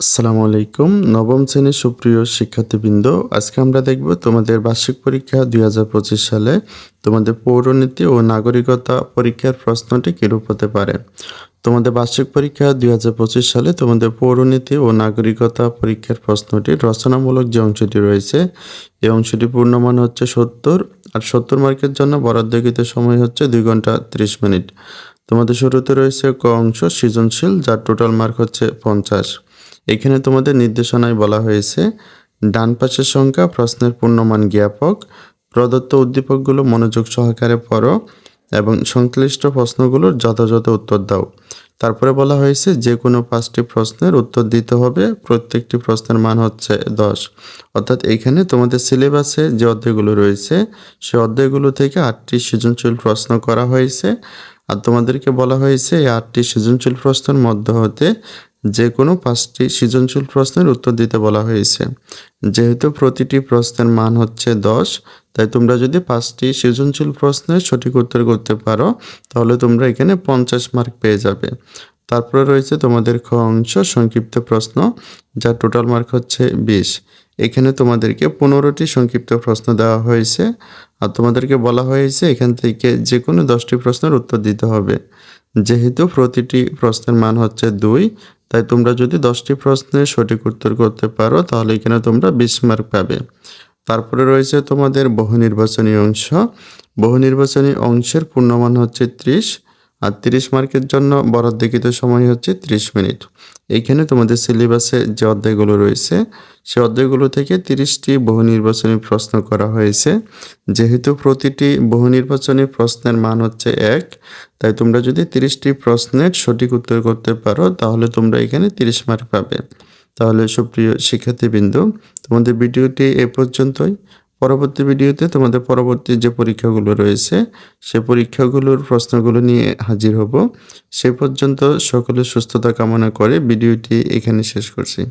আসসালামু আলাইকুম। নবম শ্রেণির সুপ্রিয় শিক্ষার্থীবৃন্দ, আজকে আমরা দেখব তোমাদের বার্ষিক পরীক্ষা দুই হাজার পঁচিশ সালে তোমাদের পৌরনীতি ও নাগরিকতা পরীক্ষার প্রশ্নটি কীরূপ হতে পারে। তোমাদের বার্ষিক পরীক্ষা দুই হাজার পঁচিশ সালে তোমাদের পৌরনীতি ও নাগরিকতা পরীক্ষার প্রশ্নটির রচনামূলক যে অংশটি রয়েছে, এই অংশটি পূর্ণমান হচ্ছে সত্তর আর সত্তর মার্কের জন্য বরাদ্দকৃত সময় হচ্ছে দুই ঘণ্টা ত্রিশ মিনিট। তোমাদের শুরুতে রয়েছে ক অংশ সৃজনশীল, যার টোটাল মার্ক হচ্ছে পঞ্চাশ। এখানে তোমাদের নির্দেশনায় বলা হয়েছে, ডান পাশের সংখ্যা প্রশ্নের পূর্ণমান জ্ঞাপক, প্রদত্ত উদ্দীপকগুলো মনোযোগ সহকারে পড়ো এবং সংশ্লিষ্ট প্রশ্নগুলোর যথাযথ উত্তর দাও। তারপরে বলা হয়েছে যে কোনো পাঁচটি প্রশ্নের উত্তর দিতে হবে, প্রত্যেকটি প্রশ্নের মান হচ্ছে দশ। অর্থাৎ এখানে তোমাদের সিলেবাসে যে অধ্যায়গুলো রয়েছে, সে অধ্যায়গুলো থেকে আটটি সৃজনশীল প্রশ্ন করা হয়েছে। আর তোমাদেরকে বলা হয়েছে, এই আটটি সৃজনশীল প্রশ্নের মধ্য হতে যে কোনো পাঁচটি সৃজনশীল প্রশ্নের উত্তর দিতে বলা হয়েছে। যেহেতু প্রতিটি প্রশ্নের মান হচ্ছে দশ, তাই তোমরা যদি পাঁচটি সৃজনশীল প্রশ্নের সঠিক উত্তর করতে পারো, তাহলে তোমরা এখানে পঞ্চাশ মার্ক পেয়ে যাবে। তারপরে রয়েছে তোমাদের খ অংশ, সংক্ষিপ্ত প্রশ্ন, যার টোটাল মার্ক হচ্ছে বিশ। এখানে তোমাদেরকে পনেরোটি সংক্ষিপ্ত প্রশ্ন দেওয়া হয়েছে আর তোমাদেরকে বলা হয়েছে এখান থেকে যে কোনো দশটি প্রশ্নের উত্তর দিতে হবে। যেহেতু প্রতিটি প্রশ্নের মান হচ্ছে দুই, তাই তোমরা যদি দশটি প্রশ্নের সঠিক উত্তর করতে পারো, তাহলে এখানে তোমরা বিশ মার্ক পাবে। তারপরে রয়েছে তোমাদের বহু নির্বাচনী অংশ। বহু নির্বাচনী অংশের পূর্ণমান হচ্ছে ত্রিশ আর তিরিশ মার্কের জন্য বরাদ্দকৃত সময় হচ্ছে ত্রিশ মিনিট। এইখানে তোমাদের সিলেবাসে যে অধ্যায়গুলো রয়েছে, সে অধ্যায়গুলো থেকে তিরিশটি বহু নির্বাচনী প্রশ্ন করা হয়েছে। যেহেতু প্রতিটি বহু নির্বাচনী প্রশ্নের মান হচ্ছে এক, তাই তোমরা যদি তিরিশটি প্রশ্নের সঠিক উত্তর করতে পারো, তাহলে তোমরা এখানে তিরিশ মার্ক পাবে। তাহলে সুপ্রিয় শিক্ষার্থীবৃন্দ, তোমাদের ভিডিওটি এ পর্যন্তই। পরবর্তী ভিডিওতে তোমাদের পরবর্তী যে পরীক্ষাগুলো রয়েছে, সে পরীক্ষাগুলোর প্রশ্নগুলো নিয়ে হাজির হব। সে পর্যন্ত সকলে সুস্থতা কামনা করে ভিডিওটি এখানে শেষ করছি।